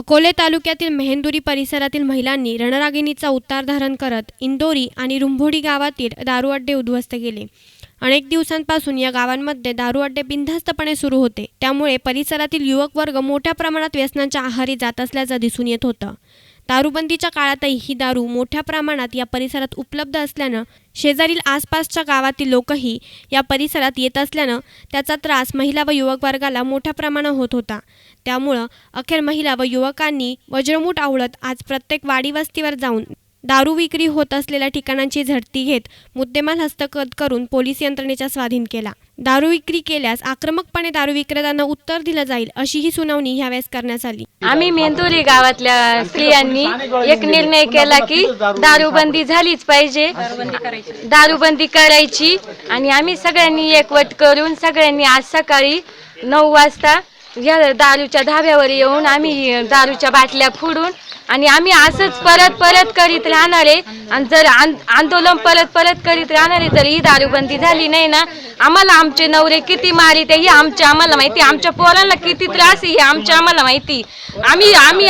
अकोले तालुक्यातील मेहेंदुरी परिसरातील महिलांनी रणरागिणीचा उतार धारण करत इंदोरी आणि रुंभोडी गावातील दारू अड्डे उद्ध्वस्त केले. अनेक दिवसांपासून या गावांमध्ये दारू अड्डे बिनधास्तपणे सुरू होते. त्यामुळे परिसरातील युवक वर्ग मोठ्या प्रमाणात व्यसनांच्या आहारी जात असल्याचं दिसून येत होतं. दारूबंदीच्या काळातही ही दारू मोठ्या प्रमाणात या परिसरात उपलब्ध असल्यानं शेजारील आसपासच्या गावातील लोकही या परिसरात येत असल्यानं त्याचा त्रास महिला व युवक वर्गाला मोठ्या प्रमाणात होत होता. त्यामुळं अखेर महिला व युवकांनी वज्रमूठ आवळत आज प्रत्येक वाडी वस्तीवर जाऊन दारू विक्री होत असलेल्या ठिकाणांची झडती घेत मुद्देमाल हस्तगत करून पोलीस यंत्रणेच्या स्वाधीन केला. दारू विक्री केल्यास आक्रमकपणे दारू विक्रेत्यांना उत्तर दिलं जाईल अशी ही सुनावणी ह्यावेळेस करण्यात आली. आम्ही मेंदुरी गावातल्या स्त्रियांनी एक निर्णय केला की दारूबंदी झालीच पाहिजे. दारूबंदी करायची आणि आम्ही सगळ्यांनी एकवट करून सगळ्यांनी आज सकाळी नऊ वाजता या दारूच्या धाब्यावर येऊन आम्ही दारूच्या बाटल्या फोडून आणि आम्ही असंच परत परत करीत राहणार आहे. आणि जर आंदोलन परत परत करीत राहणार आहे जर ही दारूबंदी झाली नाही ना. आम्हाला आमचे नवरे किती मारित हे आमच्या आम्हाला माहिती. आमच्या पोरांना किती त्रास आहे हे आमच्या आम्हाला माहिती. आम्ही आम्ही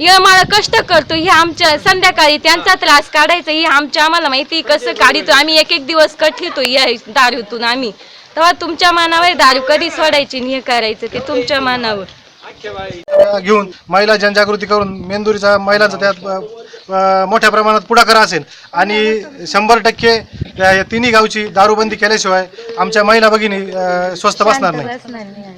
यमाळा कष्ट करतो हे आमच्या संध्याकाळी त्यांचा त्रास काढायचा हे आमच्या आम्हाला माहिती कसं काढितो आम्ही एक एक दिवस कठीतो या दारूतून आम्ही. तेव्हा तुमच्या मनावर आहे दारू कधी सोडायची आणि हे करायचं ते तुमच्या मनावर. घेऊन महिला जनजागृती करून मेंदुरीचा महिलांचा त्यात अ, मोठ्या प्रमाणात पुढाकार असेल. आणि शंभर टक्के त्या या तिन्ही गावची दारूबंदी केल्याशिवाय आमच्या महिला भगिनी अ, स्वस्थ बसणार नाही.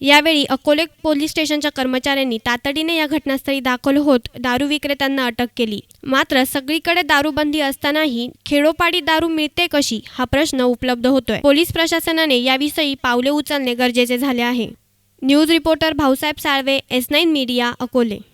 यावेळी अकोले पोलीस स्टेशनच्या कर्मचाऱ्यांनी तातडीने या घटनास्थळी दाखल होत दारू विक्रेत्यांना अटक केली. मात्र सगळीकडे दारूबंदी असतानाही खेडोपाडी दारू मिळते कशी हा प्रश्न उपलब्ध होतोय. पोलीस प्रशासनाने याविषयी पावले उचलणे गरजेचे झाले आहे. News reporter Bhausaheb Salve S nine media Akole.